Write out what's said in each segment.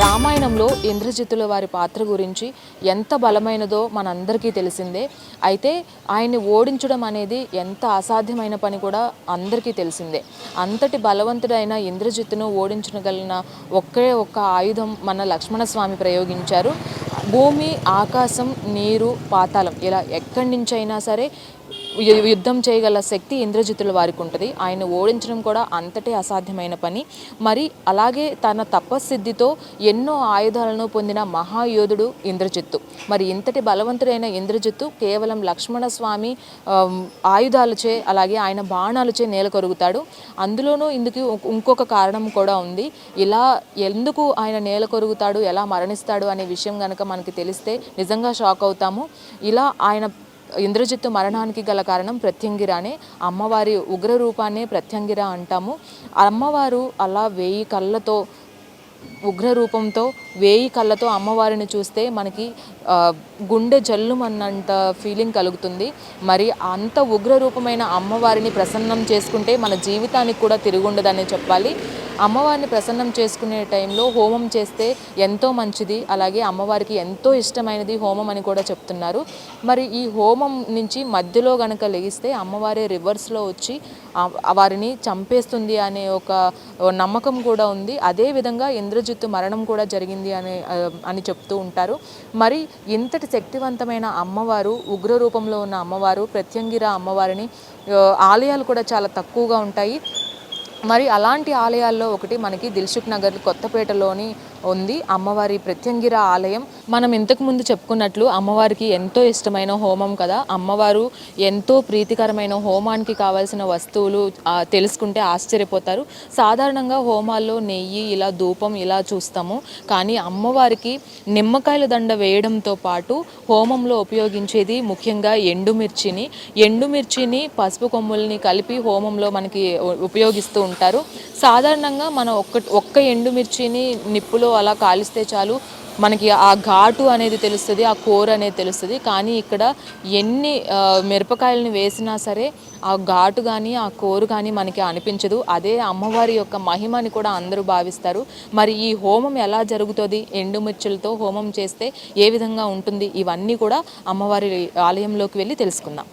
రామాయణంలో ఇంద్రజిత్తుల వారి పాత్ర గురించి ఎంత బలమైనదో మనందరికీ తెలిసిందే. అయితే ఆయన్ని ఓడించడం అనేది ఎంత అసాధ్యమైన పని కూడా అందరికీ తెలిసిందే. అంతటి బలవంతుడైన ఇంద్రజిత్తును ఓడించగలిగిన ఒకే ఒక్క ఆయుధం మన లక్ష్మణస్వామి ప్రయోగించారు. భూమి ఆకాశం నీరు పాతాళం ఇలా ఎక్కడి నుంచైనా సరే యుద్ధం చేయగల శక్తి ఇంద్రజిత్తుల వారికి ఉంటుంది. ఆయన ఓడించడం కూడా అంతటి అసాధ్యమైన పని. మరి అలాగే తన తపస్సిద్ధితో ఎన్నో ఆయుధాలను పొందిన మహాయోధుడు ఇంద్రజిత్తు. మరి ఇంతటి బలవంతుడైన ఇంద్రజిత్తు కేవలం లక్ష్మణ స్వామి ఆయుధాలచే అలాగే ఆయన బాణాలచే నేల కొరుగుతాడు అందులోనూ ఇందుకు ఇంకొక కారణం కూడా ఉంది. ఇలా ఎందుకు ఆయన నేల కొరుగుతాడు ఎలా మరణిస్తాడు అనే విషయం కనుక మనకి తెలిస్తే నిజంగా షాక్ అవుతాము. ఇలా ఆయన ఇంద్రజిత్తు మరణానికి గల కారణం ప్రత్యంగిరానే. అమ్మవారి ఉగ్ర రూపాన్నే ప్రత్యంగిర అంటాము. అమ్మవారు అలా వేయి కళ్ళతో ఉగ్ర రూపంతో వేయి కళ్ళతో అమ్మవారిని చూస్తే మనకి గుండె జల్లుమన్నంత ఫీలింగ్ కలుగుతుంది. మరి అంత ఉగ్ర రూపమైన అమ్మవారిని ప్రసన్నం చేసుకుంటే మన జీవితానికి కూడా తిరుగుండదనే చెప్పాలి. అమ్మవారిని ప్రసన్నం చేసుకునే టైంలో హోమం చేస్తే ఎంతో మంచిది అలాగే అమ్మవారికి ఎంతో ఇష్టమైనది హోమం అని కూడా చెప్తున్నారు. మరి ఈ హోమం నుంచి మధ్యలో గనక లెగిస్తే అమ్మవారి రివర్స్లో వచ్చి వారిని చంపేస్తుంది అనే ఒక నమ్మకం కూడా ఉంది. అదే విధంగా ఇంద్రజిత్తు మరణం కూడా జరిగింది అని అని చెప్తూ ఉంటారు. మరి ఇంతటి శక్తివంతమైన అమ్మవారు ఉగ్ర రూపంలో ఉన్న అమ్మవారు ప్రత్యంగిర అమ్మవారిని ఆలయాలు కూడా చాలా తక్కువగా ఉంటాయి. మరి అలాంటి ఆలయాల్లో ఒకటి మనకి దిల్సుఖ్ నగర్ కొత్తపేటలోని ఉంది. అమ్మవారి ప్రత్యంగిర ఆలయం. మనం ఇంతకు ముందు చెప్పుకున్నట్లు అమ్మవారికి ఎంతో ఇష్టమైన హోమం కదా. అమ్మవారు ఎంతో ప్రీతికరమైన హోమానికి కావాల్సిన వస్తువులు తెలుసుకుంటే ఆశ్చర్యపోతారు. సాధారణంగా హోమాల్లో నెయ్యి ఇలా ధూపం ఇలా చూస్తాము. కానీ అమ్మవారికి నిమ్మకాయల దండ వేయడంతో పాటు హోమంలో ఉపయోగించేది ముఖ్యంగా ఎండుమిర్చిని. ఎండుమిర్చిని పసుపు కొమ్ముల్ని కలిపి హోమంలో మనకి ఉపయోగిస్తూ ఉంటారు. సాధారణంగా మనం ఒక్క ఒక్క ఎండుమిర్చిని నిప్పులో అలా కాలిస్తే చాలు. మనకి ఆ ఘాటు అనేది తెలుస్తుంది ఆ కూర అనేది తెలుస్తుంది. కానీ ఇక్కడ ఎన్ని మిరపకాయలను వేసినా సరే ఆ ఘాటు కానీ ఆ కూర కానీ మనకి అనిపించదు. అదే అమ్మవారి యొక్క మహిమని కూడా అందరూ భావిస్తారు. మరి ఈ హోమం ఎలా జరుగుతుంది? ఎండుమిర్చులతో హోమం చేస్తే ఏ విధంగా ఉంటుంది? ఇవన్నీ కూడా అమ్మవారి ఆలయంలోకి వెళ్ళి తెలుసుకుందాం.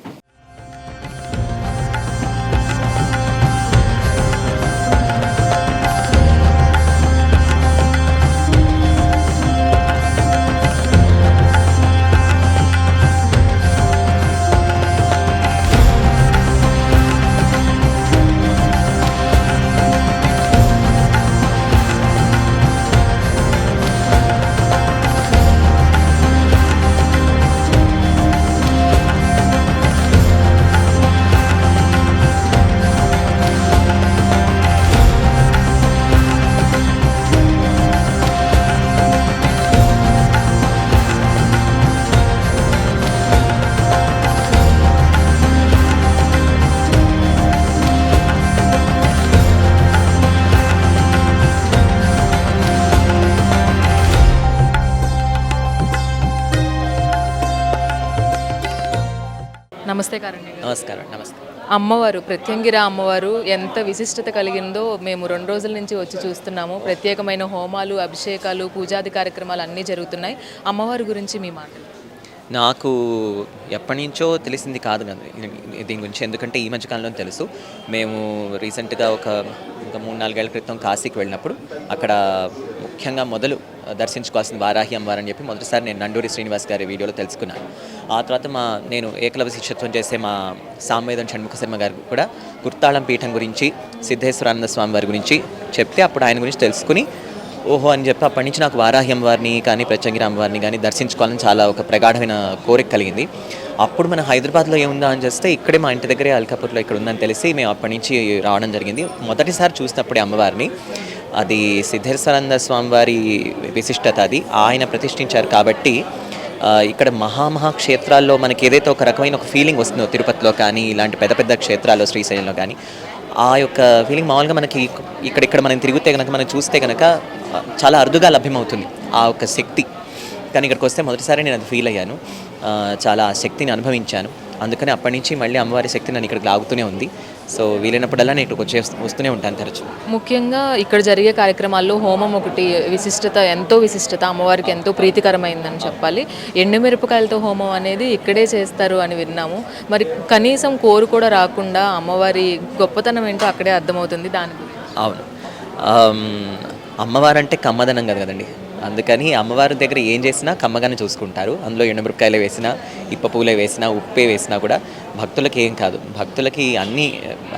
నమస్తే కారణి నమస్కారం నమస్కారం అమ్మవారు ప్రత్యంగిర అమ్మవారు ఎంత విశిష్టత కలిగిందో మేము రెండు రోజుల నుంచి వచ్చి చూస్తున్నాము. ప్రత్యేకమైన హోమాలు అభిషేకాలు పూజాది కార్యక్రమాలు అన్నీ జరుగుతున్నాయి. అమ్మవారి గురించి మీ మాటలు. నాకు ఎప్పటి నుంచో తెలిసింది కాదు కదా దీని గురించి ఎందుకంటే ఈ మధ్యకాలంలో తెలుసు. మేము రీసెంట్గా ఒక ఇంకా మూడు నాలుగేళ్ళ క్రితం కాశీకి వెళ్ళినప్పుడు అక్కడ ముఖ్యంగా మొదలు దర్శించుకోవాల్సిన వారాహి అమ్మవారు అని చెప్పి మొదటిసారి నేను నండూరి శ్రీనివాస్ గారి వీడియోలో తెలుసుకున్నాను. ఆ తర్వాత మా నేను ఏకలవ శిక్షత్వం చేసే మా సామవేదం షణ్ముఖ శర్మ గారు కూడా గుర్తాళం పీఠం గురించి సిద్ధేశ్వరానంద స్వామి వారి గురించి చెప్తే అప్పుడు ఆయన గురించి తెలుసుకుని ఓహో అని చెప్పి అప్పటి నుంచి నాకు వారాహి అమ్మవారిని కానీ ప్రత్యంగిరి అమ్మవారిని కానీ దర్శించుకోవాలని చాలా ఒక ప్రగాఢమైన కోరిక కలిగింది. అప్పుడు మన హైదరాబాద్లో ఏముందా అని చేస్తే ఇక్కడే మా ఇంటి దగ్గరే అల్కాపూర్లో ఇక్కడ ఉందని తెలిసి మేము అప్పటి నుంచి రావడం జరిగింది. మొదటిసారి చూసినప్పుడే అమ్మవారిని. అది సిద్ధేశ్వరానంద స్వామి వారి విశిష్టత అది. ఆయన ప్రతిష్ఠించారు కాబట్టి ఇక్కడ మహామహా క్షేత్రాల్లో మనకి ఏదైతే ఒక రకమైన ఒక ఫీలింగ్ వస్తుందో తిరుపతిలో కానీ ఇలాంటి పెద్ద పెద్ద క్షేత్రాల్లో శ్రీశైలంలో కానీ ఆ యొక్క ఫీలింగ్ మామూలుగా మనకి ఇక్కడ ఇక్కడ మనం తిరిగితే కనుక మనం చూస్తే కనుక చాలా అరుదుగా లభ్యమవుతుంది ఆ యొక్క శక్తి. కానీ ఇక్కడికి వస్తే మొదటిసారి నేను అది ఫీల్ అయ్యాను. చాలా శక్తిని అనుభవించాను. అందుకని అప్పటి నుంచి మళ్ళీ అమ్మవారి శక్తి నన్ను ఇక్కడికి లాగుతూనే ఉంది. సో వీలైనప్పుడల్లా నేను ఇక్కడికి వచ్చే వస్తూనే ఉంటాను తరచు. ముఖ్యంగా ఇక్కడ జరిగే కార్యక్రమాల్లో హోమం ఒకటి విశిష్టత ఎంతో విశిష్టత అమ్మవారికి ఎంతో ప్రీతికరమైందని చెప్పాలి. ఎండుమిరపకాయలతో హోమం అనేది ఇక్కడే చేస్తారు అని విన్నాము. మరి కనీసం కోరు కూడా రాకుండా అమ్మవారి గొప్పతనం ఏంటో అక్కడే అర్థమవుతుంది దాని అవును. ఆమ్, అమ్మవారంటే కమ్మదనం కదా కదండి. అందుకని అమ్మవారి దగ్గర ఏం చేసినా కమ్మగానే చూసుకుంటారు. అందులో ఎండుమిరపకాయలు వేసినా ఇప్ప పూలే వేసినా ఉప్పే వేసినా కూడా భక్తులకి ఏం కాదు. భక్తులకి అన్ని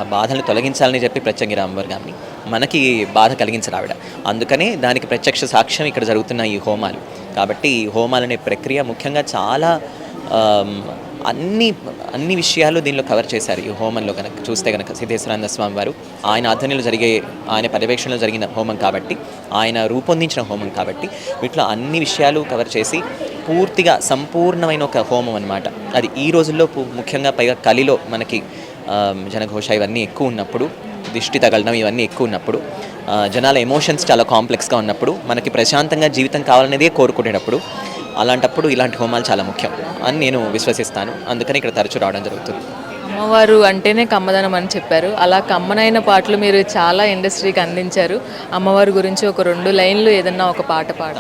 బాధలను తొలగించాలని చెప్పి ప్రత్యంగి అమ్మవారు మనకి బాధ కలిగించరు ఆవిడ. అందుకనే దానికి ప్రత్యక్ష సాక్ష్యం ఇక్కడ జరుగుతున్న ఈ హోమాలు. కాబట్టి ఈ హోమాలు అనే ప్రక్రియ ముఖ్యంగా చాలా అన్ని అన్ని విషయాలు దీనిలో కవర్ చేశారు. ఈ హోమంలో కనుక చూస్తే కనుక సిద్ధేశ్వరానంద స్వామి వారు ఆయన ఆధ్వర్యంలో జరిగే ఆయన పర్యవేక్షణలో జరిగిన హోమం కాబట్టి ఆయన రూపొందించిన హోమం కాబట్టి వీటిలో అన్ని విషయాలు కవర్ చేసి పూర్తిగా సంపూర్ణమైన ఒక హోమం అనమాట అది ఈ రోజుల్లో ముఖ్యంగా పైగా కలిలో మనకి జనఘోష ఇవన్నీ ఎక్కువ ఉన్నప్పుడు దిష్టి తగలడం ఇవన్నీ ఎక్కువ ఉన్నప్పుడు జనాల ఎమోషన్స్ చాలా కాంప్లెక్స్గా ఉన్నప్పుడు మనకి ప్రశాంతంగా జీవితం కావాలనేదే కోరుకునేటప్పుడు అలాంటప్పుడు ఇలాంటి హోమాలు చాలా ముఖ్యం అని నేను విశ్వసిస్తాను. అందుకని ఇక్కడ తరచూ రావడం జరుగుతుంది. అమ్మవారు అంటేనే కమ్మదనం అని చెప్పారు. అలా కమ్మనైన పాటలు మీరు చాలా ఇండస్ట్రీకి అందించారు. అమ్మవారి గురించి ఒక రెండు లైన్లు ఏదన్నా ఒక పాట పాడ.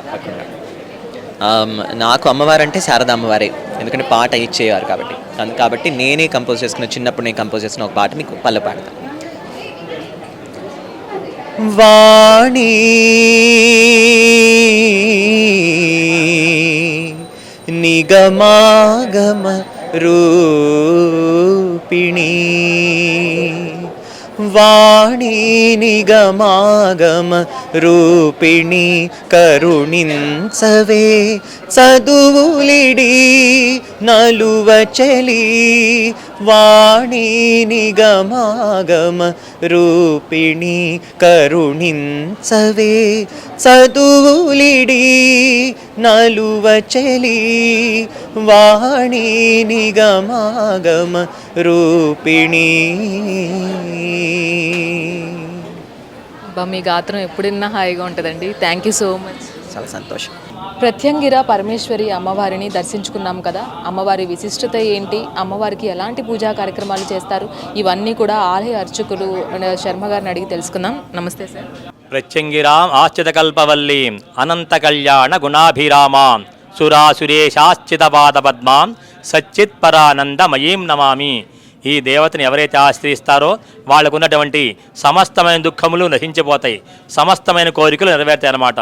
నాకు అమ్మవారంటే శారదా అమ్మవారే. ఎందుకంటే పాట ఇచ్చేవారు కాబట్టి. అందు కాబట్టి నేనే కంపోజ్ చేసుకున్న చిన్నప్పుడు నేను కంపోజ్ చేసిన ఒక పాట మీకు పల్ల పాడతాను. వాణి నిగమాగమ రూపిణి వాణి నిగమాగమ రూపిణి కరుణించవే చదువులిడి నలువ చలి వాణి నిగమాగమ రూపిణి కరుణించవే చదువులిడి నలువ చలి వాణి నిగమాగమ రూపిణి. మీ గాత్రం ఎప్పుడైనా హాయిగా ఉంటుందండి. థ్యాంక్ యూ సో మచ్ చాలా సంతోషం. ప్రత్యంగిర పరమేశ్వరి అమ్మవారిని దర్శించుకున్నాం కదా. అమ్మవారి విశిష్టత ఏంటి? అమ్మవారికి ఎలాంటి పూజా కార్యక్రమాలు చేస్తారు? ఇవన్నీ కూడా ఆలయ అర్చకులు శర్మ గారిని అడిగి తెలుసుకుందాం. నమస్తే సార్. ప్రత్యంగిరాం ఆశ్చితకల్పవల్లీం అనంత కళ్యాణ గుణాభిరామాం సురాసురేశాశ్చితపాద పద్మాం సచ్చిత్పరానందమయీం నమామి. ఈ దేవతని ఎవరైతే ఆశ్రయిస్తారో వాళ్ళకు ఉన్నటువంటి సమస్తమైన దుఃఖములు నశించిపోతాయి. సమస్తమైన కోరికలు నెరవేరుతాయి అన్నమాట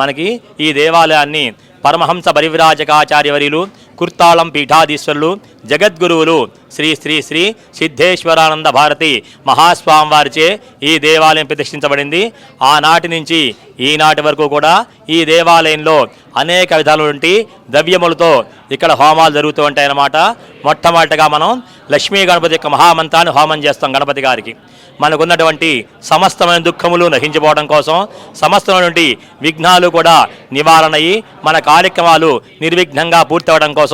మనకి ఈ దేవాలయాన్ని పరమహంస పరివిరాజకాచార్యవర్యులు కుర్తాళం పీఠాధీశ్వరులు జగద్గురువులు శ్రీ శ్రీ శ్రీ సిద్ధేశ్వరానంద భారతి మహాస్వామి వారిచే ఈ దేవాలయం ప్రతిష్ఠించబడింది. ఆనాటి నుంచి ఈనాటి వరకు కూడా ఈ దేవాలయంలో అనేక విధాలైనటువంటి ద్రవ్యములతో ఇక్కడ హోమాలు జరుగుతూ ఉంటాయన్నమాట. మొట్టమొదటిగా మనం లక్ష్మీ గణపతి యొక్క మహామంత్రాన్ని హోమం చేస్తాం గణపతి గారికి. మనకున్నటువంటి సమస్తమైన దుఃఖములు నహించిపోవడం కోసం సమస్తమైనటువంటి విఘ్నాలు కూడా నివారణ అయ్యి మన కార్యక్రమాలు నిర్విఘ్నంగా పూర్తవడం కోసం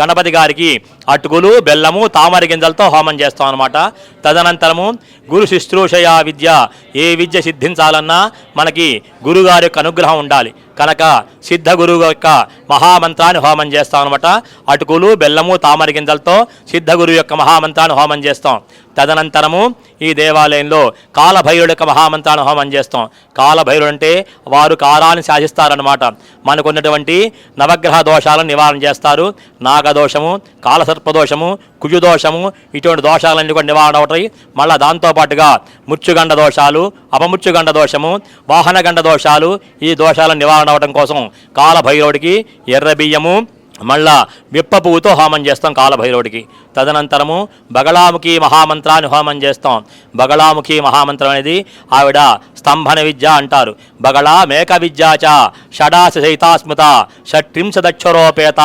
గణపతి గారికి అటుకులు బెల్లము తామర గింజలతో హోమం చేస్తాం అనమాట తదనంతరము గురు శుశ్రూషయ విద్య ఏ విద్య సిద్ధించాలన్నా మనకి గురుగారి యొక్క అనుగ్రహం ఉండాలి. కనుక సిద్ధ గురువు యొక్క మహామంత్రాన్ని హోమం చేస్తాం అనమాట అటుకులు బెల్లము తామర గింజలతో సిద్ధ గురువు యొక్క మహామంత్రాన్ని హోమం చేస్తాం. తదనంతరము ఈ దేవాలయంలో కాలభైరుడు యొక్క మహామంత్రాన్ని హోమం చేస్తాం. కాలభైరుడు అంటే వారు కాలాన్ని శాసిస్తారనమాట మనకున్నటువంటి నవగ్రహ దోషాలను నివారణ చేస్తారు. నాగదోషము కాలసర్పదోషము కుజుదోషము ఇటువంటి దోషాలన్నీ కూడా నివారణ అవుతాయి. మళ్ళీ దాంతోపాటుగా ముచ్చుగండ దోషాలు అపముచ్చుగండ దోషము వాహనగండ దోషాలు ఈ దోషాల నివారణ అవడం కోసం కాలభైరవుడికి ఎర్ర బియ్యము మళ్ళా విప్పపువ్వుతో హోమం చేస్తాం కాలభైరవుడికి. తదనంతరము బగళాముఖి మహామంత్రాన్ని హోమం చేస్తాం. బగళాముఖి మహామంత్రం అనేది ఆవిడ స్తంభన విద్య అంటారు. బగళా మేక విద్యాచ షడాశ సైతాస్మృత షట్రింశదక్షరోపేత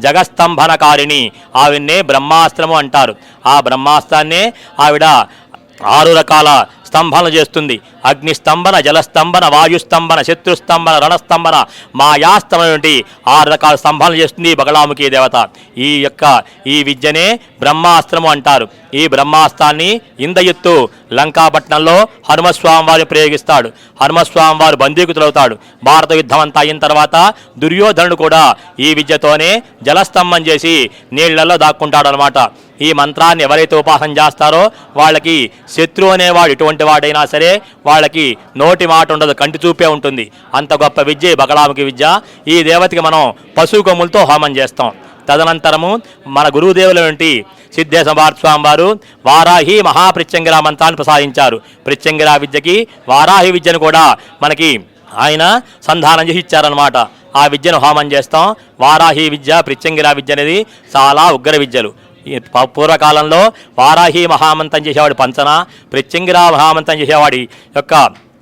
జగస్తంభనకారిణి ఆవిడ్నే బ్రహ్మాస్త్రము అంటారు. ఆ బ్రహ్మాస్త్రాన్నే ఆవిడ ఆరు రకాల స్తంభన చేస్తుంది. అగ్నిస్తంభన జలస్తంభన వాయుస్తంభన శత్రుస్తంభన రణస్తంభన మాయాస్తంభన ఆరు రకాల స్తంభనలు చేస్తుంది బగలాముఖి బగళాముఖి దేవత. ఈ యొక్క ఈ విద్యనే బ్రహ్మాస్త్రము అంటారు. ఈ బ్రహ్మాస్త్రాన్ని ఇందయుత్తు లంకాపట్నంలో హనుమస్వామి వారు ప్రయోగిస్తాడు. హనుమస్వామి వారు బందీకుతులవుతాడు. భారత యుద్ధం అంతా అయిన తర్వాత దుర్యోధనుడు కూడా ఈ విద్యతోనే జలస్తంభం చేసి నీళ్ళలో దాక్కుంటాడు అనమాట ఈ మంత్రాన్ని ఎవరైతే ఉపాసన చేస్తారో వాళ్ళకి శత్రువు అనేవాడు ఎటువంటి వాడైనా సరే వాళ్ళకి నోటి మాట ఉండదు కంటి చూపే ఉంటుంది. అంత గొప్ప విద్య బకలాముఖి విద్య. ఈ దేవతకి మనం పశువు కొమ్ములతో హోమం చేస్తాం. తదనంతరము మన గురువుదేవుల నుండి సిద్ధేశ స్వామి వారు వారాహి మహాప్రత్యంగిరా మంత్రాన్ని ప్రసాదించారు. ప్రత్యంగిరా విద్యకి వారాహి విద్యను కూడా మనకి ఆయన సంధానం చేసి ఇచ్చారనమాట ఆ విద్యను హోమం చేస్తాం. వారాహి విద్య ప్రత్యంగిరా విద్య అనేది చాలా ఉగ్ర విద్యలు. పూర్వకాలంలో వారాహి మహామంతం చేసేవాడు పంచన ప్రత్యంగిరా మహామంతం చేసేవాడి యొక్క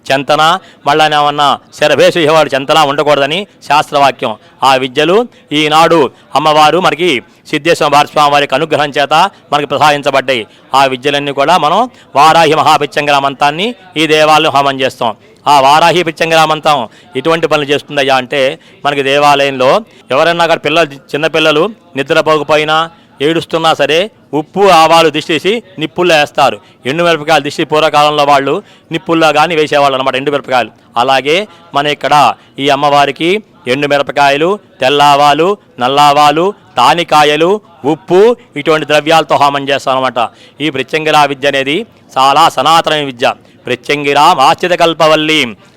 చెంతన మళ్ళా ఏమన్నా శరభేసు చేసేవాడు చెంతన ఉండకూడదని శాస్త్రవాక్యం. ఆ విద్యలు ఈనాడు అమ్మవారు మనకి సిద్ధేశ్వర భారస్వామి వారికి అనుగ్రహం చేత మనకి ప్రసాదించబడ్డాయి. ఆ విద్యలన్నీ కూడా మనం వారాహి మహాపిచ్చంగిరా మంతాన్ని ఈ దేవాలయం హోమం చేస్తాం. ఆ వారాహి పిచ్చంగిరా మంతం ఎటువంటి పనులు చేస్తుందయ్యా అంటే మనకి దేవాలయంలో ఎవరైనా అక్కడ పిల్లలు చిన్నపిల్లలు నిద్రపోకపోయినా ఏడుస్తున్నా సరే ఉప్పు ఆవాలు దిష్టేసి నిప్పుల్లో వేస్తారు. ఎండు మిరపకాయలు దిష్టి పూర్వకాలంలో వాళ్ళు నిప్పుల్లో కానీ వేసేవాళ్ళు అనమాట ఎండుమిరపకాయలు అలాగే మన ఇక్కడ ఈ అమ్మవారికి ఎండు మిరపకాయలు తెల్లావాలు నల్లావాలు తానికాయలు ఉప్పు ఇటువంటి ద్రవ్యాలతో హోమం చేస్తామన్నమాట ఈ ప్రత్యంగిరా విద్య అనేది చాలా సనాతన విద్య. ప్రత్యంగిరాం ఆశ్చిత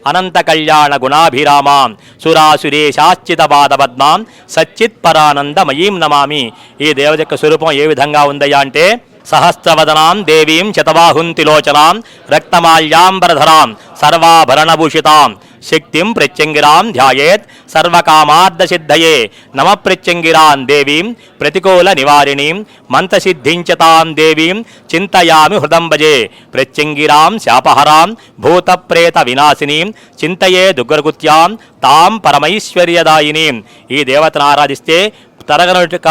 అనంత కళ్యాణ గుణాభిరామాం సురాసురేశాశ్చిత పాదపద్మాం సచ్చిత్ పరానందమయీం నమామి ఈ దేవత యొక్క స్వరూపం ఏ విధంగా ఉందయ్యా అంటే సహస్రవదనాం దేవీం శతబాహుంతిలోచనాం రక్తమాల్యాంబరధరాం సర్వాభరణభూషితాం. శక్తిం ప్రత్యంగిరాం ధ్యాయేత్ సర్వకామార్థసిద్ధయే నమ ప్రత్యంగిరాం దేవీం ప్రతికూల నివారిణీం మంతసిద్ధించతాం దేవీం చింతయామి హృదం భజే. ప్రత్యంగిరాం శాపహరాం భూతప్రేత వినాశినీం చింతయే దుర్గృత్యాం తాం పరమైశ్వర్యదాయినీం. ఈ దేవతను ఆరాధిస్తే తరగనట్టుక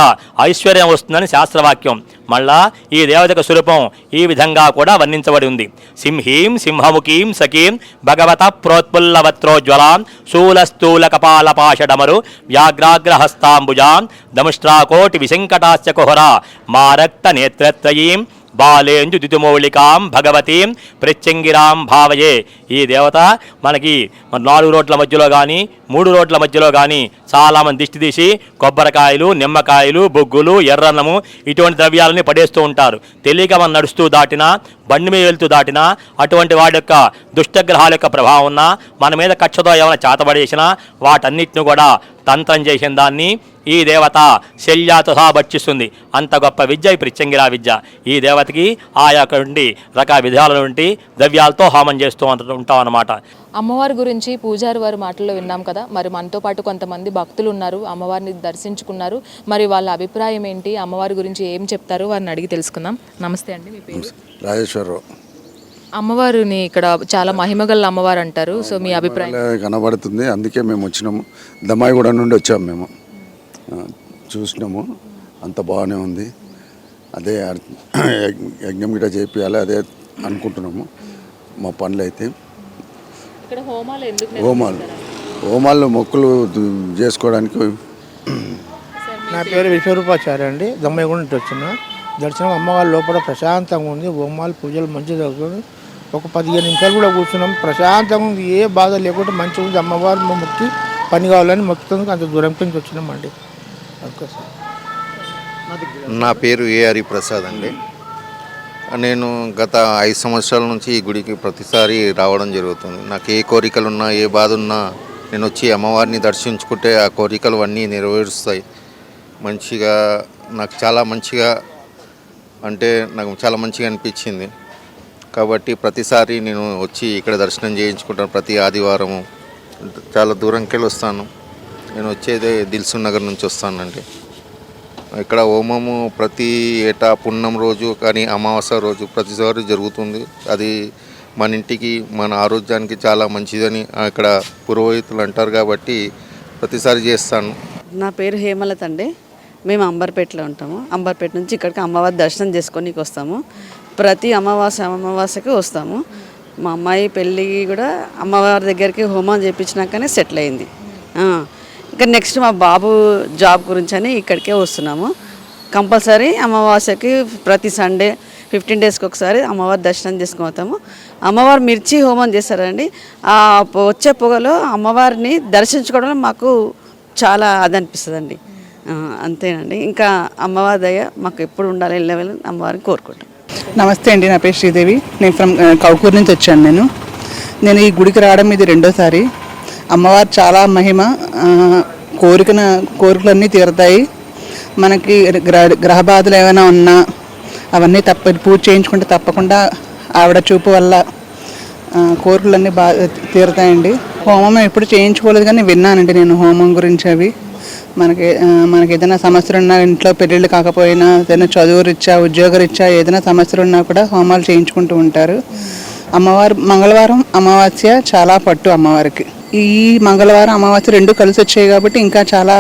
ఐశ్వర్యం వస్తుందని శాస్త్రవాక్యం. మళ్ళా ఈ దేవతక స్వరూపం ఈ విధంగా కూడా వర్ణించబడి ఉంది. సింహీం సింహముఖీం సఖీం భగవత ప్రోత్పుల్లవత్రోజ్వలాం శూలస్థూల కపాలపాషడమరు వ్యాఘ్రాగ్రహస్తాంబుజాం దముష్ట్రాకోటి విశంకటాస్య కుహరా మారక్త నేత్రత్రయీం బాలేంజు దితుమౌళికాం భగవతీం ప్రత్యంగిరాం భావయే. ఈ దేవత మనకి మన నాలుగు రోడ్ల మధ్యలో కానీ మూడు రోడ్ల మధ్యలో కానీ చాలామంది దిష్టి తీసి కొబ్బరికాయలు నిమ్మకాయలు బొగ్గులు ఎర్రన్నము ఇటువంటి ద్రవ్యాలని పడేస్తూ ఉంటారు. తెలియక మనం నడుస్తూ దాటినా బండి మీద వెళ్తూ దాటినా అటువంటి వాడి యొక్క దుష్టగ్రహాల యొక్క ప్రభావం ఉన్నా మన మీద కక్షతో ఏమైనా చేతబడేసినా వాటన్నిటిని కూడా తంత్రం చేసిన దాన్ని ఈ దేవత శల్యాతో సహా భక్షిస్తుంది. అంత గొప్ప విద్య ఈ ప్రత్యంగిరా విద్య. ఈ దేవతకి ఆ యొక్క నుండి రకాల విధాల నుండి ద్రవ్యాలతో హోమం చేస్తూ ఉంట- ఉంటాం అన్నమాట అమ్మవారి గురించి పూజారి వారి మాటల్లో విన్నాం కదా. మరి మనతో పాటు కొంతమంది భక్తులు ఉన్నారు. అమ్మవారిని దర్శించుకున్నారు. మరి వాళ్ళ అభిప్రాయం ఏంటి? అమ్మవారి గురించి ఏం చెప్తారు? వారిని అడిగి తెలుసుకుందాం. నమస్తే అండి మీ పేరు? రాజేశ్వరరావు. అమ్మవారిని ఇక్కడ చాలా మహిమగల అమ్మవారు అంటారు. సో మీ అభిప్రాయం? కనబడుతుంది. అందుకే మేము వచ్చినాము. దమ్మాయిగూడ నుండి వచ్చాము మేము. చూసినాము. అంత బాగానే ఉంది. అదే యజ్ఞ- గిట చేపియాలి అదే అనుకుంటున్నాము. మా పనులు అయితే ఇక్కడ హోమాలు ఎందుకు హోమాలు. మొక్కులు చేసుకోవడానికి నా పేరు విశ్వరూపాచార్య అండి. దమ్మయ్యగూడ నుంచి వచ్చిన. దర్శనం అమ్మవారి లోపల ప్రశాంతంగా ఉంది. హోమాలు పూజలు మంచిగా జరుగుతుంది. ఒక పదిహేను నిమిషాలు కూడా కూర్చున్నాం. ప్రశాంతంగా ఉంది. ఏ బాధ లేకుండా మంచిగా ఉంది. అమ్మవారు మా మొక్కి పని కావాలని మొక్కుతుంది అంత దూరం నుంచి వచ్చినామండి. నా పేరు ఏ హరిప్రసాద్ అండి. నేను గత ఐదు సంవత్సరాల నుంచి ఈ గుడికి ప్రతిసారి రావడం జరుగుతుంది. నాకు ఏ కోరికలు ఉన్నా ఏ బాధ ఉన్నా నేను వచ్చి అమ్మవారిని దర్శించుకుంటే ఆ కోరికలు అన్నీ నెరవేరుస్తాయి. మంచిగా నాకు చాలా మంచిగా అంటే నాకు చాలా మంచిగా అనిపించింది. కాబట్టి ప్రతిసారి నేను వచ్చి ఇక్కడ దర్శనం చేయించుకుంటాను. ప్రతి ఆదివారము చాలా దూరంకెళ్ళి వస్తాను. నేను వచ్చేదే దిల్సున్ నగర్ నుంచి వస్తానండి. ఇక్కడ హోమము ప్రతి ఏటా పున్నం రోజు కానీ అమావాస్య రోజు ప్రతిసారి జరుగుతుంది. అది మన ఇంటికి మన ఆరోగ్యానికి చాలా మంచిదని ఇక్కడ పురోహితులు అంటారు కాబట్టి ప్రతిసారి చేస్తాను. నా పేరు హేమలత అండి. మేము అంబర్పేటలో ఉంటాము. అంబర్పేట నుంచి ఇక్కడికి అమ్మవారి దర్శనం చేసుకోనికి వస్తాము. ప్రతి అమావాస్య అమావాస్యకి వస్తాము. మా అమ్మాయి పెళ్ళి కూడా అమ్మవారి దగ్గరికి హోమం చేయించినాకనే సెటిల్ అయింది. ఇంకా నెక్స్ట్ మా బాబు జాబ్ గురించి అని ఇక్కడికే వస్తున్నాము. కంపల్సరీ అమావాస్యకి ప్రతి సండే ఫిఫ్టీన్ డేస్కి ఒకసారి అమ్మవారి దర్శనం చేసుకుని పోతాము అమ్మవారు మిర్చి హోమం చేస్తారండి. ఆ వచ్చే పొగలో అమ్మవారిని దర్శించుకోవడంలో మాకు చాలా అది అనిపిస్తుందండి అంతేనండి. ఇంకా అమ్మవారి దయ మాకు ఎప్పుడు ఉండాలి వెళ్ళవాలి అమ్మవారిని కోరుకుంటాం. నమస్తే అండి నా పేరు శ్రీదేవి. నేను ఫ్రమ్ కౌకూర్ కౌకూరు నుంచి వచ్చాను నేను. నేను ఈ గుడికి రావడం ఇది రెండోసారి. అమ్మవారు చాలా మహిమ కోరికన కోరికలన్నీ తీరుతాయి. మనకి గ్రహ గ్రహ బాధలు ఏమైనా ఉన్నా అవన్నీ తప్ప పూజ చేయించుకుంటే తప్పకుండా ఆవిడ చూపు వల్ల కోరికలన్నీ బాగా తీరుతాయండి. హోమం ఎప్పుడు చేయించుకోలేదు కానీ విన్నానండి నేను హోమం గురించి అవి. మనకి మనకి ఏదైనా సమస్యలు ఉన్నా ఇంట్లో పెళ్ళిళ్ళు కాకపోయినా ఏదైనా చదువు రీత్యా ఉద్యోగ రీత్యా ఏదైనా సమస్యలు ఉన్నా కూడా హోమాలు చేయించుకుంటూ ఉంటారు. అమ్మవారు మంగళవారం అమావాస్య చాలా పట్టు అమ్మవారికి. ఈ మంగళవారం అమావాస్య రెండు కలిసి వచ్చాయి కాబట్టి ఇంకా చాలా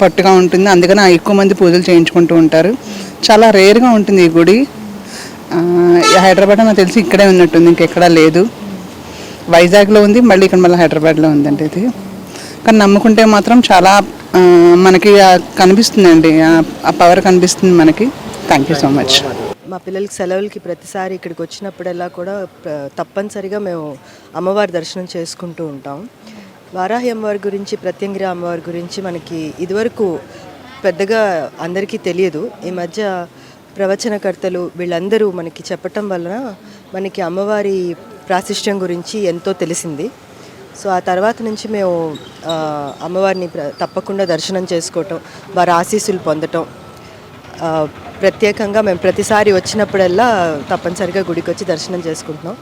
పట్టుగా ఉంటుంది. అందుకని ఎక్కువ మంది పూజలు చేయించుకుంటూ ఉంటారు. చాలా రేర్గా ఉంటుంది ఈ గుడి. హైదరాబాద్ నాకు తెలిసి ఇక్కడే ఉన్నట్టుంది ఇంకెక్కడా లేదు. వైజాగ్లో ఉంది మళ్ళీ ఇక్కడ మళ్ళీ హైదరాబాద్లో ఉందండి ఇది. కానీ నమ్ముకుంటే మాత్రం చాలా మనకి కనిపిస్తుందండి. ఆ పవర్ కనిపిస్తుంది మనకి. థ్యాంక్ యూ సో మచ్ మా పిల్లలకి సెలవులకి ప్రతిసారి ఇక్కడికి వచ్చినప్పుడల్లా కూడా తప్పనిసరిగా మేము అమ్మవారి దర్శనం చేసుకుంటూ ఉంటాం. వారాహి అమ్మవారి గురించి ప్రత్యంగిరి అమ్మవారి గురించి మనకి ఇదివరకు పెద్దగా అందరికీ తెలియదు. ఈ మధ్య ప్రవచనకర్తలు వీళ్ళందరూ మనకి చెప్పటం వలన మనకి అమ్మవారి ప్రాశిష్ట్యం గురించి ఎంతో తెలిసింది. సో ఆ తర్వాత నుంచి మేము అమ్మవారిని ప్ర- తప్పకుండా దర్శనం చేసుకోవటం వారి ఆశీస్సులు పొందటం ప్రత్యేకంగా మేము ప్రతిసారి వచ్చినప్పుడల్లా తప్పనిసరిగా గుడికి వచ్చి దర్శనం చేసుకుంటున్నాం.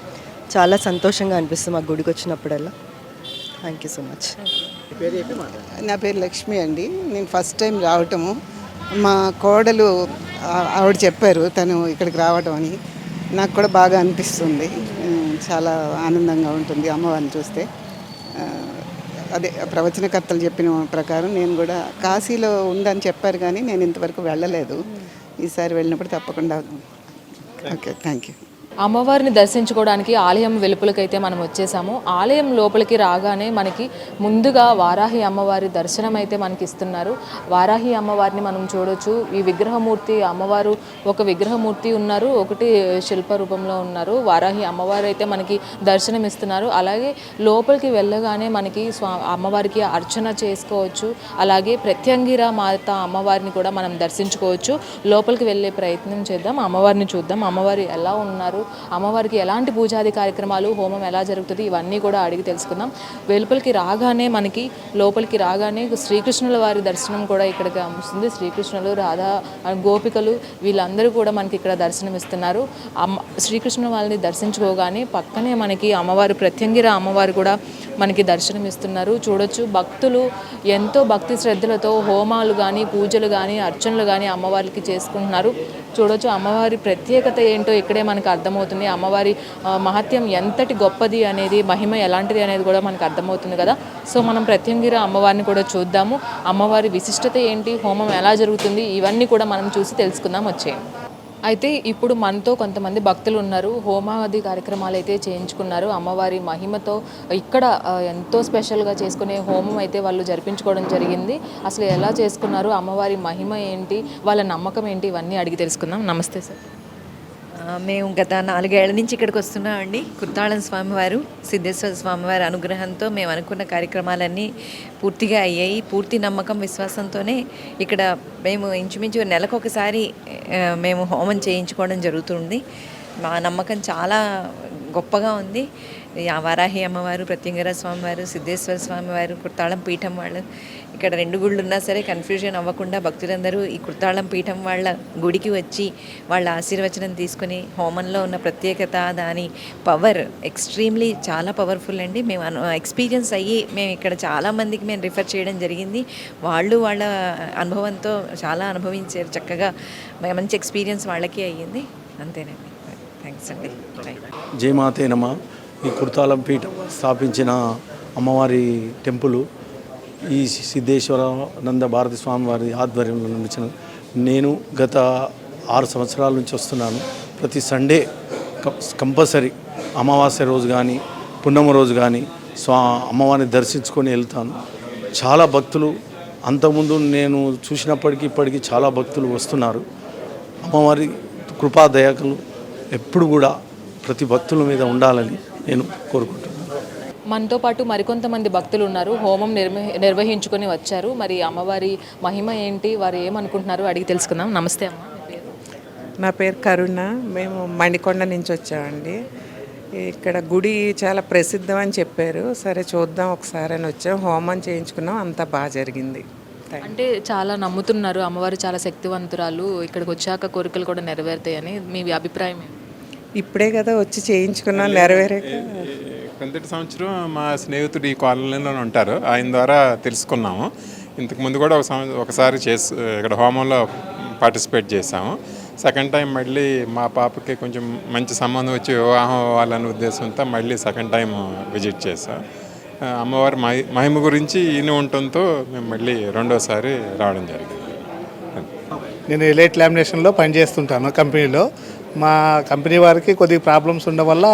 చాలా సంతోషంగా అనిపిస్తుంది మాకు గుడికి వచ్చినప్పుడల్లా థ్యాంక్ యూ సో మచ్ నా పేరు లక్ష్మి అండి. నేను ఫస్ట్ టైం రావటము. మా కోడలు ఆవిడ చెప్పారు తను ఇక్కడికి రావటం అని. నాకు కూడా బాగా అనిపిస్తుంది. చాలా ఆనందంగా ఉంటుంది అమ్మవారిని చూస్తే. అదే ప్రవచనకర్తలు చెప్పిన ప్రకారం నేను కూడా కాశీలో ఉందని చెప్పారు కానీ నేను ఇంతవరకు వెళ్ళలేదు. ఈసారి వెళ్ళినప్పుడు తప్పకుండా ఓకే థ్యాంక్ యూ అమ్మవారిని దర్శించుకోవడానికి ఆలయం వెలుపలకైతే మనం వచ్చేసాము. ఆలయం లోపలికి రాగానే మనకి ముందుగా వారాహి అమ్మవారి దర్శనం అయితే మనకి ఇస్తున్నారు. వారాహి అమ్మవారిని మనం చూడొచ్చు. ఈ విగ్రహమూర్తి అమ్మవారు ఒక విగ్రహమూర్తి ఉన్నారు. ఒకటి శిల్ప రూపంలో ఉన్నారు. వారాహి అమ్మవారు అయితే మనకి దర్శనం ఇస్తున్నారు. అలాగే లోపలికి వెళ్ళగానే మనకి స్వా అమ్మవారికి అర్చన చేసుకోవచ్చు. అలాగే ప్రత్యంగిర మాత అమ్మవారిని కూడా మనం దర్శించుకోవచ్చు. లోపలికి వెళ్ళే ప్రయత్నం చేద్దాం. అమ్మవారిని చూద్దాం. అమ్మవారు ఎలా ఉన్నారు? అమ్మవారికి ఎలాంటి పూజాది కార్యక్రమాలు హోమం ఎలా జరుగుతుంది ఇవన్నీ కూడా అడిగి తెలుసుకుందాం. వెలుపలికి రాగానే మనకి లోపలికి రాగానే శ్రీకృష్ణుల వారి దర్శనం కూడా ఇక్కడికి వస్తుంది. శ్రీకృష్ణులు రాధా గోపికలు వీళ్ళందరూ కూడా మనకి ఇక్కడ దర్శనం ఇస్తున్నారు అమ్మ శ్రీకృష్ణుల వారిని దర్శించుకోగానే పక్కనే మనకి అమ్మవారు ప్రత్యంగిర అమ్మవారు కూడా మనకి దర్శనం ఇస్తున్నారు. చూడొచ్చు భక్తులు ఎంతో భక్తి శ్రద్ధలతో హోమాలు కానీ పూజలు కానీ అర్చనలు కానీ అమ్మవారికి చేసుకుంటున్నారు. చూడొచ్చు అమ్మవారి ప్రత్యేకత ఏంటో ఇక్కడే మనకు అర్థమవుతుంది. అమ్మవారి మహత్యం ఎంతటి గొప్పది అనేది మహిమ ఎలాంటిది అనేది కూడా మనకు అర్థమవుతుంది కదా. సో మనం ప్రత్యంగిర అమ్మవారిని కూడా చూద్దాము. అమ్మవారి విశిష్టత ఏంటి హోమం ఎలా జరుగుతుంది ఇవన్నీ కూడా మనం చూసి తెలుసుకుందాం. వచ్చేయండి. అయితే ఇప్పుడు మనతో కొంతమంది భక్తులు ఉన్నారు. హోమాది కార్యక్రమాలు అయితే చేయించుకున్నారు. అమ్మవారి మహిమతో ఇక్కడ ఎంతో స్పెషల్గా చేసుకునే హోమం అయితే వాళ్ళు జరిపించుకోవడం జరిగింది. అసలు ఎలా చేసుకున్నారు? అమ్మవారి మహిమ ఏంటి? వాళ్ళ నమ్మకం ఏంటి? ఇవన్నీ అడిగి తెలుసుకుందాం. నమస్తే సార్. మేము గత నాలుగేళ్ళ నుంచి ఇక్కడికి వస్తున్నామండి. కుర్తాళం స్వామివారు సిద్ధేశ్వర స్వామివారి అనుగ్రహంతో మేము అనుకున్న కార్యక్రమాలన్నీ పూర్తిగా అయ్యాయి. పూర్తి నమ్మకం విశ్వాసంతోనే ఇక్కడ మేము ఇంచుమించు నెలకు ఒకసారి మేము హోమం చేయించుకోవడం జరుగుతుంది. మా నమ్మకం చాలా గొప్పగా ఉంది. వారాహి అమ్మవారు ప్రత్యంగర స్వామివారు సిద్ధేశ్వర స్వామివారు కుర్తాళం పీఠం వాళ్ళు ఇక్కడ రెండు గుళ్ళు ఉన్నా సరే కన్ఫ్యూజన్ అవ్వకుండా భక్తులందరూ ఈ కుర్తాళం పీఠం వాళ్ళ గుడికి వచ్చి వాళ్ళ ఆశీర్వచనం తీసుకుని హోమంలో ఉన్న ప్రత్యేకత దాని పవర్ ఎక్స్ట్రీమ్లీ చాలా పవర్ఫుల్ అండి. మేము అను ఎక్స్పీరియన్స్ అయ్యి మేము ఇక్కడ చాలా మందికి మేము రిఫర్ చేయడం జరిగింది. వాళ్ళు వాళ్ళ అనుభవంతో చాలా అనుభవించారు. చక్కగా మంచి ఎక్స్పీరియన్స్ వాళ్ళకి అయ్యింది. అంతేనండి. థ్యాంక్స్ అండి. రైట్ ఈ కుర్తాలం పీఠం స్థాపించిన అమ్మవారి టెంపుల్ ఈ సిద్ధేశ్వరానంద భారతి స్వామి వారి ఆధ్వర్యంలో నిర్మించిన నేను గత ఆరు సంవత్సరాల నుంచి వస్తున్నాను. ప్రతి సండే కంపల్సరీ అమావాస్య రోజు కానీ పున్నమ రోజు కానీ స్వా అమ్మవారిని దర్శించుకొని వెళ్తాను. చాలా భక్తులు అంతకుముందు నేను చూసినప్పటికీ ఇప్పటికీ చాలా భక్తులు వస్తున్నారు. అమ్మవారి కృపాదయకులు ఎప్పుడు కూడా ప్రతి భక్తుల మీద ఉండాలని నేను కోరుకుంటున్నాను. మనతో పాటు మరికొంతమంది భక్తులు ఉన్నారు. హోమం నిర్వ నిర్వహించుకొని వచ్చారు. మరి అమ్మవారి మహిమ ఏంటి? వారు ఏమనుకుంటున్నారు? అడిగి తెలుసుకుందాం. నమస్తే అమ్మ? నా పేరు కరుణ. మేము మణికొండ నుంచి వచ్చామండి. ఇక్కడ గుడి చాలా ప్రసిద్ధం అని చెప్పారు. సరే చూద్దాం ఒకసారి అని వచ్చాం. హోమం చేయించుకున్నాం. అంతా బాగా జరిగింది. అంటే చాలా నమ్ముతున్నారు. అమ్మవారు చాలా శక్తివంతురాలు. ఇక్కడికి వచ్చాక కోరికలు కూడా నెరవేరుతాయని మీ అభిప్రాయం? ఇప్పుడే కదా వచ్చి చేయించుకున్నాం. నెరవేరాక కిందటి సంవత్సరం మా స్నేహితుడు ఈ కాలనీలో ఉంటారు. ఆయన ద్వారా తెలుసుకున్నాము. ఇంతకు ముందు కూడా ఒక సంవత్సరం ఒకసారి చేసి ఇక్కడ హోమంలో పార్టిసిపేట్ చేసాము సెకండ్ టైం మళ్ళీ మా పాపకి కొంచెం మంచి సంబంధం వచ్చి వివాహం అవ్వాలనే ఉద్దేశంతో మళ్ళీ సెకండ్ టైం విజిట్ చేసాం అమ్మవారి మహి మహిమ గురించి ఈయన ఉండటంతో మేము మళ్ళీ రెండోసారి రావడం జరిగింది. నేను ఎలైట్ లామినేషన్లో పనిచేస్తుంటాను కంపెనీలో. మా కంపెనీ వారికి కొద్ది ప్రాబ్లమ్స్ ఉండడం వల్ల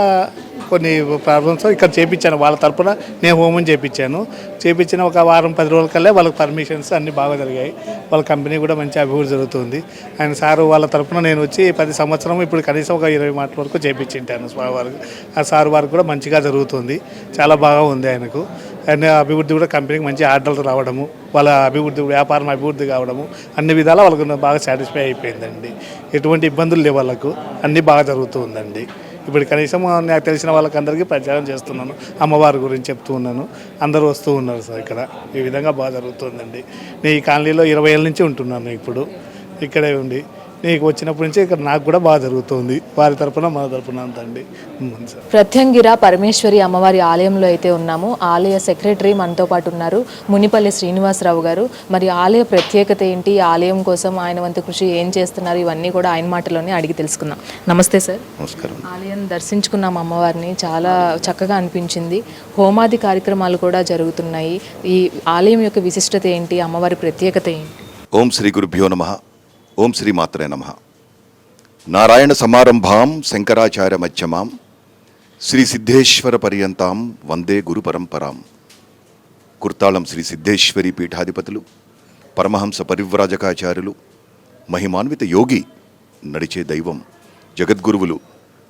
కొన్ని ప్రాబ్లమ్స్ ఇక్కడ చేయించాను వాళ్ళ తరపున నేను హోమం చేపించాను. చేపించిన ఒక వారం పది రోజుల కల్లా వాళ్ళకి పర్మిషన్స్ అన్నీ బాగా జరిగాయి. వాళ్ళ కంపెనీ కూడా మంచి అభివృద్ధి జరుగుతుంది. ఆయన సారు వాళ్ళ తరపున నేను వచ్చి పది సంవత్సరం ఇప్పుడు కనీసం ఒక ఇరవై మాటల వరకు చేపించింటాను. స్వామి వారికి ఆ సారు వారికి కూడా మంచిగా జరుగుతుంది. చాలా బాగా ఉంది ఆయనకు. ఆయన అభివృద్ధి కూడా కంపెనీకి మంచి ఆర్డర్లు రావడము వాళ్ళ అభివృద్ధి వ్యాపారం అభివృద్ధి కావడము అన్ని విధాలా వాళ్ళకు బాగా సాటిస్ఫై అయిపోయిందండి. ఎటువంటి ఇబ్బందులు లేవు వాళ్ళకు అన్నీ బాగా జరుగుతుందండి. ఇప్పుడు కనీసం నాకు తెలిసిన వాళ్ళకందరికీ ప్రచారం చేస్తున్నాను అమ్మవారి గురించి చెప్తూ ఉన్నాను అందరూ వస్తూ ఉన్నారు సార్ ఇక్కడ ఈ విధంగా బాగా జరుగుతుందండి. నేను ఈ కాలనీలో ఇరవై ఏళ్ళ నుంచి ఉంటున్నాను ఇప్పుడు ఇక్కడే ఉండి. నీకు వచ్చినప్పటి నుంచి ఇక్కడ నాకు కూడా బాగా జరుగుతుంది. వారి తరపున మన తరపున అంతండి. ప్రత్యంగిర పరమేశ్వరి అమ్మవారి ఆలయంలో అయితే ఉన్నాము. ఆలయ సెక్రటరీ మనతో పాటు ఉన్నారు మునిపల్లి శ్రీనివాసరావు గారు. మరి ఆలయ ప్రత్యేకత ఏంటి? ఆలయం కోసం ఆయన వంతు కృషి ఏం చేస్తున్నారు? ఇవన్నీ కూడా ఆయన మాటలోనే అడిగి తెలుసుకుందాం. నమస్తే సార్. నమస్కారం. ఆలయం దర్శించుకున్నాం అమ్మవారిని. చాలా చక్కగా అనిపించింది. హోమాది కార్యక్రమాలు కూడా జరుగుతున్నాయి. ఈ ఆలయం యొక్క విశిష్టత ఏంటి? అమ్మవారి ప్రత్యేకత ఏంటి? ఓం శ్రీ గురుభ్యో నమ. ఓం శ్రీ మాత్రే నమ. నారాయణ సమారంభాం శంకరాచార్య మధ్యమాం శ్రీ సిద్ధేశ్వర పర్యంతాం వందే గురు పరంపరాం. కుర్తాళం శ్రీ సిద్ధేశ్వరి పీఠాధిపతులు పరమహంస పరివ్రాజకాచార్యులు మహిమాన్విత యోగి నడిచే దైవం జగద్గురువులు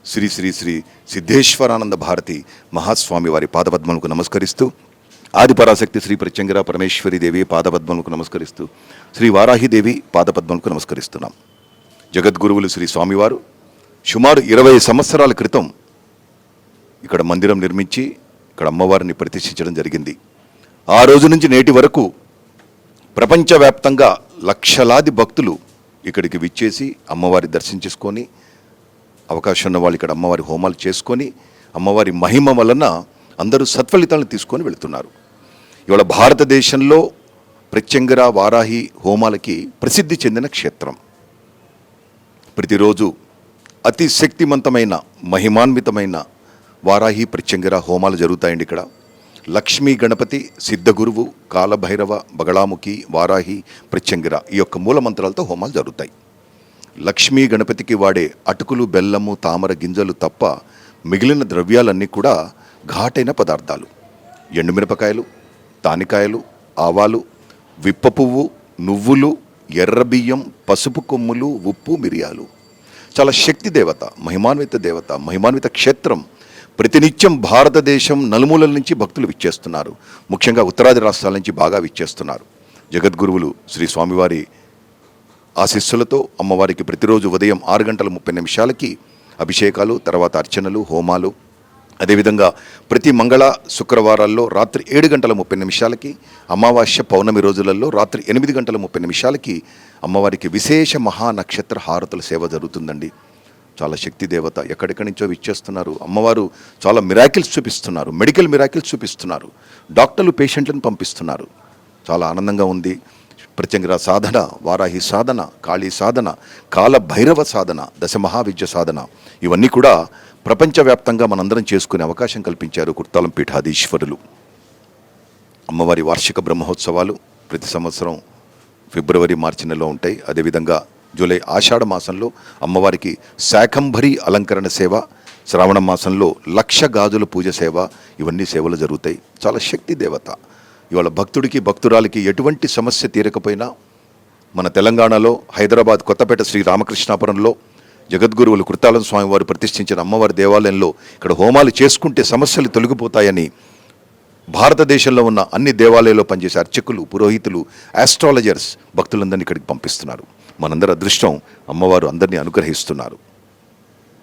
శ్రీ శ్రీ శ్రీ సిద్ధేశ్వరానంద భారతి మహాస్వామి వారి పాదపద్మలకు నమస్కరిస్తూ ఆదిపరాశక్తి శ్రీ ప్రత్యంగర పరమేశ్వరిదేవి పాదపద్మలకు నమస్కరిస్తూ శ్రీ వారాహిదేవి పాదపద్మలకు నమస్కరిస్తున్నాం. జగద్గురువులు శ్రీ స్వామివారు సుమారు ఇరవై సంవత్సరాల క్రితం ఇక్కడ మందిరం నిర్మించి ఇక్కడ అమ్మవారిని ప్రతిష్ఠించడం జరిగింది. ఆ రోజు నుంచి నేటి వరకు ప్రపంచవ్యాప్తంగా లక్షలాది భక్తులు ఇక్కడికి విచ్చేసి అమ్మవారి దర్శించేసుకొని అవకాశం ఉన్న వాళ్ళు ఇక్కడ అమ్మవారి హోమాలు చేసుకొని అమ్మవారి మహిమ వలన అందరూ సత్ఫలితాలను తీసుకొని వెళుతున్నారు. ఇవాళ భారతదేశంలో ప్రత్యంగర వారాహి హోమాలకి ప్రసిద్ధి చెందిన క్షేత్రం. ప్రతిరోజు అతి శక్తివంతమైన మహిమాన్వితమైన వారాహి ప్రత్యంగర హోమాలు జరుగుతాయండి ఇక్కడ. లక్ష్మీ గణపతి సిద్ధగురువు కాలభైరవ బగళాముఖి వారాహి ప్రత్యంగిర ఈ యొక్క మూల మంత్రాలతో హోమాలు జరుగుతాయి. లక్ష్మీ గణపతికి వాడే అటుకులు బెల్లము తామర గింజలు తప్ప మిగిలిన ద్రవ్యాలన్నీ కూడా ఘాటైన పదార్థాలు. ఎండుమిరపకాయలు తానికాయలు ఆవాలు విప్ప పువ్వు నువ్వులు ఎర్రబియ్యం పసుపు కొమ్ములు ఉప్పు మిరియాలు. చాలా శక్తి దేవత మహిమాన్విత దేవత మహిమాన్విత క్షేత్రం ప్రతినిత్యం భారతదేశం నలుమూలల నుంచి భక్తులు విచ్చేస్తున్నారు. ముఖ్యంగా ఉత్తరాది రాష్ట్రాల నుంచి బాగా విచ్చేస్తున్నారు. జగద్గురువులు శ్రీ స్వామివారి ఆశీస్సులతో అమ్మవారికి ప్రతిరోజు ఉదయం ఆరు గంటల ముప్పై నిమిషాలకి అభిషేకాలు తర్వాత అర్చనలు హోమాలు అదేవిధంగా ప్రతి మంగళ శుక్రవారాల్లో రాత్రి ఏడు గంటల ముప్పై నిమిషాలకి అమావాస్య పౌర్ణమి రోజులలో రాత్రి ఎనిమిది గంటల ముప్పై నిమిషాలకి అమ్మవారికి విశేష మహా నక్షత్ర హారతుల సేవ జరుగుతుందండి. చాలా శక్తి దేవత ఎక్కడెక్కడి నుంచో విచ్చేస్తున్నారు. అమ్మవారు చాలా మిరాకిల్స్ చూపిస్తున్నారు. మెడికల్ మిరాకిల్స్ చూపిస్తున్నారు. డాక్టర్లు పేషెంట్లను పంపిస్తున్నారు. చాలా ఆనందంగా ఉంది. ప్రత్యంగర సాధన వారాహి సాధన కాళీ సాధన కాల భైరవ సాధన దశ మహావిద్య సాధన ఇవన్నీ కూడా ప్రపంచవ్యాప్తంగా మనందరం చేసుకునే అవకాశం కల్పించారు కుర్తాలం పీఠాధీశ్వరులు అమ్మవారి వార్షిక బ్రహ్మోత్సవాలు ప్రతి సంవత్సరం ఫిబ్రవరి మార్చి నెలలో ఉంటాయి. అదేవిధంగా జూలై ఆషాఢ మాసంలో అమ్మవారికి శాకంభరి అలంకరణ సేవ శ్రావణ మాసంలో లక్ష గాజుల పూజ సేవ ఇవన్నీ సేవలు జరుగుతాయి. చాలా శక్తి దేవత. ఇవాళ భక్తుడికి భక్తురాలికి ఎటువంటి సమస్య తీరకపోయినా మన తెలంగాణలో హైదరాబాద్ కొత్తపేట శ్రీ రామకృష్ణాపురంలో జగద్గురువులు కృతాలం స్వామివారు ప్రతిష్ఠించిన అమ్మవారి దేవాలయంలో ఇక్కడ హోమాలు చేసుకుంటే సమస్యలు తొలగిపోతాయని భారతదేశంలో ఉన్న అన్ని దేవాలయాల్లో పనిచేసే అర్చకులు పురోహితులు ఆస్ట్రాలజర్స్ భక్తులందరినీ ఇక్కడికి పంపిస్తున్నారు. మనందరి అదృష్టం అమ్మవారు అందరినీ అనుగ్రహిస్తున్నారు.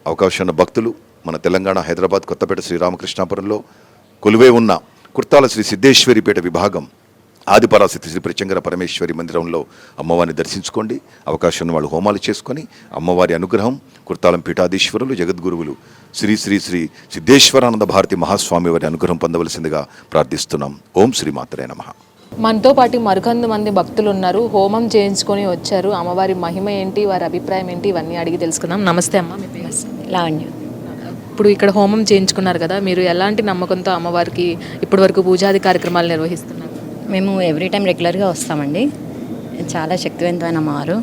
అవకాశం ఉన్న భక్తులు మన తెలంగాణ హైదరాబాద్ కొత్తపేట శ్రీరామకృష్ణాపురంలో కొలువే ఉన్న కుర్తాల శ్రీ సిద్ధేశ్వరిపేట విభాగం ఆదిపరాశక్తి శ్రీ ప్రచంగర పరమేశ్వరి మందిరంలో అమ్మవారిని దర్శించుకోండి. అవకాశం ఉన్న వాళ్ళు హోమాలు చేసుకొని అమ్మవారి అనుగ్రహం కుర్తాలం పీఠాధీశ్వరులు జగద్గురువులు శ్రీ శ్రీ శ్రీ సిద్ధేశ్వరానంద భారతి మహాస్వామి వారి అనుగ్రహం పొందవలసిందిగా ప్రార్థిస్తున్నాం. ఓం శ్రీ మాత్రే నమః. మనతో పాటు మరికొంత మంది భక్తులు ఉన్నారు. హోమం చేయించుకొని వచ్చారు. అమ్మవారి మహిమ ఏంటి? వారి అభిప్రాయం ఏంటి? ఇవన్నీ అడిగి తెలుసుకుందాం. నమస్తే అమ్మ మీ పేరు? లావణ్య. ఇప్పుడు ఇక్కడ హోమం చేయించుకున్నారు కదా మీరు ఎలాంటి నమ్మకంతో అమ్మవారికి ఇప్పటి వరకు పూజాది కార్యక్రమాలు నిర్వహిస్తున్నారు? మేము ఎవ్రీ టైం రెగ్యులర్గా వస్తామండి. చాలా శక్తివంతమైన అమ్మవారు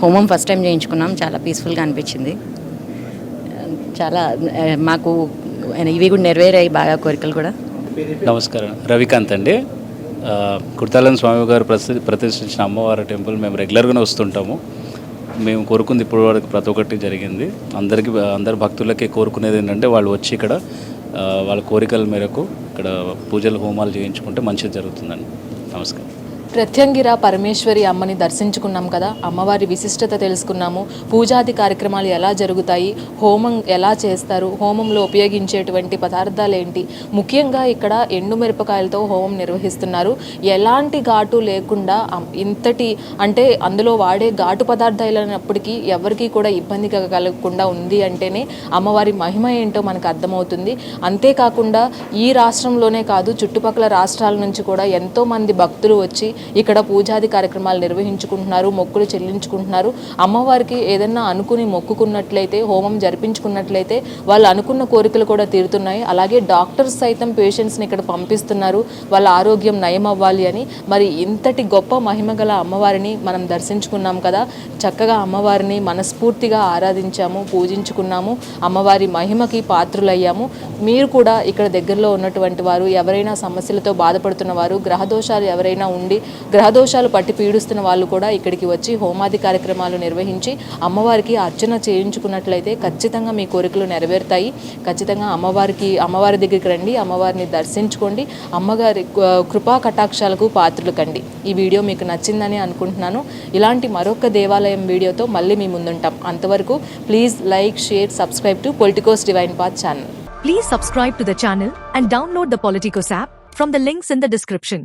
హోమం ఫస్ట్ టైం చేయించుకున్నాం. చాలా పీస్ఫుల్గా అనిపించింది. చాలా మాకు ఇవి కూడా నెరవేరాయి బాగా కోరికలు కూడా. నమస్కారం. రవికాంత్ అండి. కుర్తాలం స్వామి గారు ప్రతి ప్రతిష్ఠించిన అమ్మవారి టెంపుల్ మేము రెగ్యులర్గానే వస్తుంటాము. మేము కోరుకుంది ఇప్పటి వరకు ప్రతి ఒక్కటి జరిగింది. అందరికీ అందరి భక్తులకి కోరుకునేది ఏంటంటే వాళ్ళు వచ్చి ఇక్కడ వాళ్ళ కోరికల మేరకు ఇక్కడ పూజలు హోమాలు చేయించుకుంటే మంచిది జరుగుతుందండి. నమస్కారం. ప్రత్యంగిర పరమేశ్వరి అమ్మని దర్శించుకున్నాం కదా అమ్మవారి విశిష్టత తెలుసుకున్నాము. పూజాది కార్యక్రమాలు ఎలా జరుగుతాయి హోమం ఎలా చేస్తారు హోమంలో ఉపయోగించేటువంటి పదార్థాలు ఏంటి ముఖ్యంగా ఇక్కడ ఎండు మిరపకాయలతో హోమం నిర్వహిస్తున్నారు. ఎలాంటి ఘాటు లేకుండా ఇంతటి అంటే అందులో వాడే ఘాటు పదార్థాలైనప్పటికీ ఎవరికీ కూడా ఇబ్బంది కలగకుండా ఉంది అంటేనే అమ్మవారి మహిమ ఏంటో మనకు అర్థమవుతుంది. అంతేకాకుండా ఈ రాష్ట్రంలోనే కాదు చుట్టుపక్కల రాష్ట్రాల నుంచి కూడా ఎంతోమంది భక్తులు వచ్చి ఇక్కడ పూజాది కార్యక్రమాలు నిర్వహించుకుంటున్నారు మొక్కులు చెల్లించుకుంటున్నారు. అమ్మవారికి ఏదన్నా అనుకుని మొక్కుకున్నట్లయితే హోమం జరిపించుకున్నట్లయితే వాళ్ళు అనుకున్న కోరికలు కూడా తీరుతున్నాయి. అలాగే డాక్టర్స్ సైతం పేషెంట్స్ని ఇక్కడ పంపిస్తున్నారు. వాళ్ళ ఆరోగ్యం నయం అవ్వాలి అని. మరి ఇంతటి గొప్ప మహిమ గల అమ్మవారిని మనం దర్శించుకున్నాం కదా. చక్కగా అమ్మవారిని మనస్ఫూర్తిగా ఆరాధించాము పూజించుకున్నాము. అమ్మవారి మహిమకి పాత్రులయ్యాము. మీరు కూడా ఇక్కడ దగ్గరలో ఉన్నటువంటి వారు ఎవరైనా సమస్యలతో బాధపడుతున్న వారు గ్రహదోషాలు ఎవరైనా ఉండి గ్రహదోషాలు పట్టి పీడిస్తున్న వాళ్ళు కూడా ఇక్కడికి వచ్చి హోమాది కార్యక్రమాలు నిర్వహించి అమ్మవారికి అర్చన చేయించుకున్నట్లయితే ఖచ్చితంగా మీ కోరికలు నెరవేరుతాయి. ఖచ్చితంగా అమ్మవారికి అమ్మవారి దగ్గరికి రండి అమ్మవారిని దర్శించుకోండి అమ్మగారి కృపా కటాక్షాలకు పాత్రలు కండి. ఈ వీడియో మీకు నచ్చిందని అనుకుంటున్నాను. ఇలాంటి మరొక దేవాలయం వీడియోతో మళ్ళీ మీ ముందుంటాం. అంతవరకు please like share subscribe to Politicos Divine Path channel. Please subscribe to the channel and download the Politicos app from the links in the description.